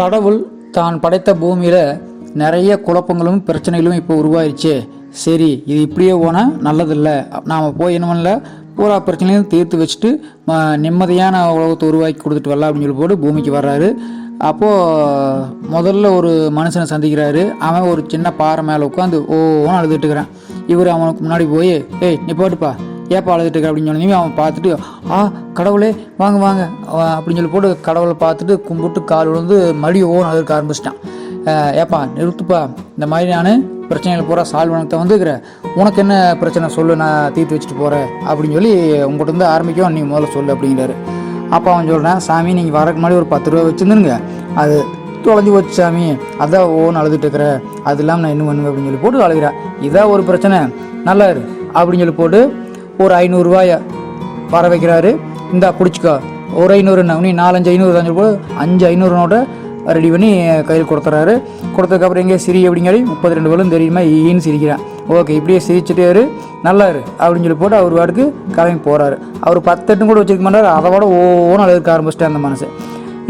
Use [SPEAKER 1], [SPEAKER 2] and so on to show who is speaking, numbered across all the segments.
[SPEAKER 1] கடவுள் தான் படைத்த பூமியில் நிறைய குழப்பங்களும் பிரச்சனைகளும் இப்போ உருவாயிருச்சு. சரி இது இப்படியே போனால் நல்லதில்லை. நாம் போய் என்ன பண்ணல? பூரா பிரச்சனையும் தீர்த்து வச்சுட்டு ம- நிம்மதியான உலகத்தை உருவாக்கி கொடுத்துட்டு வரலாம் அப்படின்னு சொல்லி போட்டு பூமிக்கு வர்றாரு. அப்போது முதல்ல ஒரு மனுஷனை சந்திக்கிறாரு. அவன் ஒரு சின்ன பாறை மேலே உட்காந்து ஓன்னு அழுதுட்டுக்கிறான் இவர் அவனுக்கு முன்னாடி போய் ஏய் நீ போட்டுப்பா. ஏப்பா அழுதுட்டு இருக்க அப்படின்னு சொன்னதையும் அவன் பார்த்துட்டு ஆ கடவுளே வாங்க வாங்க. அப்படின்னு சொல்லி போட்டு கடவுளை பார்த்துட்டு கும்பிட்டு கால் விழுந்து மறுபடியும் ஓன் அழுதுக்க ஆரம்பிச்சிட்டான். ஏப்பா நிறுத்துப்பா. இந்த மாதிரி நான் பிரச்சனைகள் பூரா சால்வ் பண்ண வந்துக்கிறேன் உனக்கு என்ன பிரச்சனை சொல்லு நான் தீர்த்து வச்சுட்டு போகிறேன் அப்படின்னு சொல்லி உங்கள்கிட்ட இருந்து ஆரம்பிக்கும் நீ முதல்ல சொல்லு அப்படிங்கிறாரு. அப்போ அவன் சொல்கிறான் சாமி நீங்கள் வரக்கு முன்னாடி ஒரு பத்து ரூபா வச்சுருந்துருங்க. அது தொலைஞ்சி போச்சு சாமி. அதான் ஓன்னு அழுதுட்டு இருக்கிற. அது இல்லாமல் நான் என்ன பண்ணுவேன் அப்படின்னு சொல்லி போட்டு அழுகிறேன். இதான் ஒரு பிரச்சனை. நல்லா இரு அப்படின்னு சொல்லி போட்டு ஒரு ஐநூறுரூவாய வர வைக்கிறாரு. இந்தா பிடிச்சிக்கோ. ஒரு ஐநூறு நீ நாலஞ்சு ஐநூறு அஞ்சு சொல்லி அஞ்சு ஐநூறு நோட்டை ரெடி பண்ணி கையில் கொடுத்துறாரு. கொடுத்ததுக்கப்புறம் எங்கே சிரி அப்படிங்கிறி முப்பத்தி ரெண்டு பேரும் தெரியுமா ஈன்னு சிரிக்கிறான். ஓகே இப்படியே சிரிச்சுட்டே இரு நல்லா இரு அப்படின்னு சொல்லி போட்டு அவர் வாட்டுக்கு கிளம்பி போகிறாரு அவர் பத்தெட்டும் கூட வச்சிருக்க மாட்டார் அதை விட ஓன்னு அழுதுக்க ஆரம்பிச்சிட்டேன் அந்த மனசு.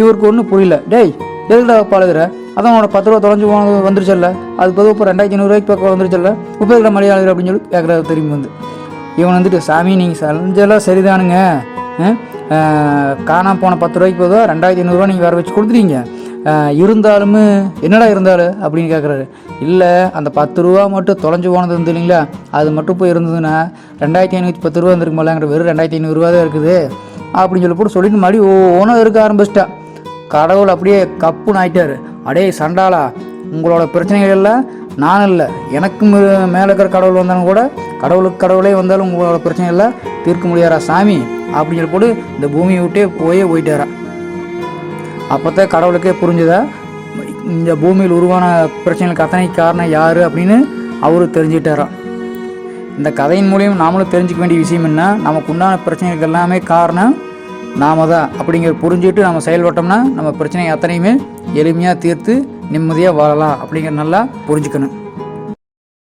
[SPEAKER 1] இவருக்கு ஒன்றும் புரியல டேய் எதுக்குடா பழகுற அதான் உனோட பத்து ரூபா தொலைஞ்சு போனது வந்துருச்சல்ல? அது பொதுவாக இப்போ ரெண்டாயிரத்தி ஐநூறுரூவாய்க்கு பக்கம் வந்துருச்சல்ல? இப்போ இருக்கிற மலையாளர் அப்படின்னு சொல்லி கேட்குறாரு திரும்பி வந்து. இவன் வந்துட்டு சாமி நீங்கள் செஞ்செல்லாம் சரிதானுங்க. காணாம போன பத்து ரூபாய்க்கு பொதுவாக ரெண்டாயிரத்தி ஐநூறுரூவா நீங்கள் வேறு வச்சு கொடுத்துட்டீங்க. இருந்தாலும் என்னடா இருந்தாலும் அப்படின்னு கேட்குறாரு இல்லை அந்த பத்து ரூபா மட்டும் தொலைஞ்சு போனது இருந்து இல்லைங்களா? அது மட்டும் போய் இருந்ததுன்னா ரெண்டாயிரத்தி ஐநூற்றி பத்து ரூபா இருந்திருக்குமாலங்கிற வெறும் ரெண்டாயிரத்தி ஐநூறுரூவா தான் இருக்குது. அப்படின்னு சொல்லி போட்டு சொல்லிட்டு மறுபடியும் ஓனம் இருக்க ஆரம்பிச்சிட்டான் கடவுள் அப்படியே கப்புன்னு ஆயிட்டாரு. அடே சண்டாலா உங்களோட பிரச்சனைகள் எல்லாம் நான் இல்லை எனக்கு மேலே இருக்கிற கடவுள் வந்தாலும் கூட கடவுளுக்கு கடவுளே வந்தாலும் உங்களோட பிரச்சனை இல்லை தீர்க்க முடியாரா சாமி? அப்படின்னு சொல்லி போட்டு இந்த பூமியை விட்டே போயே போயிட்டாரா. தான் கடவுளுக்கே புரிஞ்சுதா இந்த பூமியில் உருவான பிரச்சனைகளுக்கு அத்தனை காரணம் யார் அப்படின்னு அவரு தெரிஞ்சுக்கிட்டாராம் இந்த கதையின் மூலியம் நாமளும் தெரிஞ்சுக்க வேண்டிய விஷயம் என்ன நமக்கு உண்டான பிரச்சனைகளுக்கு எல்லாமே காரணம் நாம தான் அப்படிங்கிற புரிஞ்சுட்டு நம்ம செயல்பட்டோம்னா நம்ம பிரச்சனை அத்தனையுமே எளிமையாக தீர்த்து நிம்மதியாக வாழலாம் அப்படிங்கிற நல்லா புரிஞ்சுக்கணும்.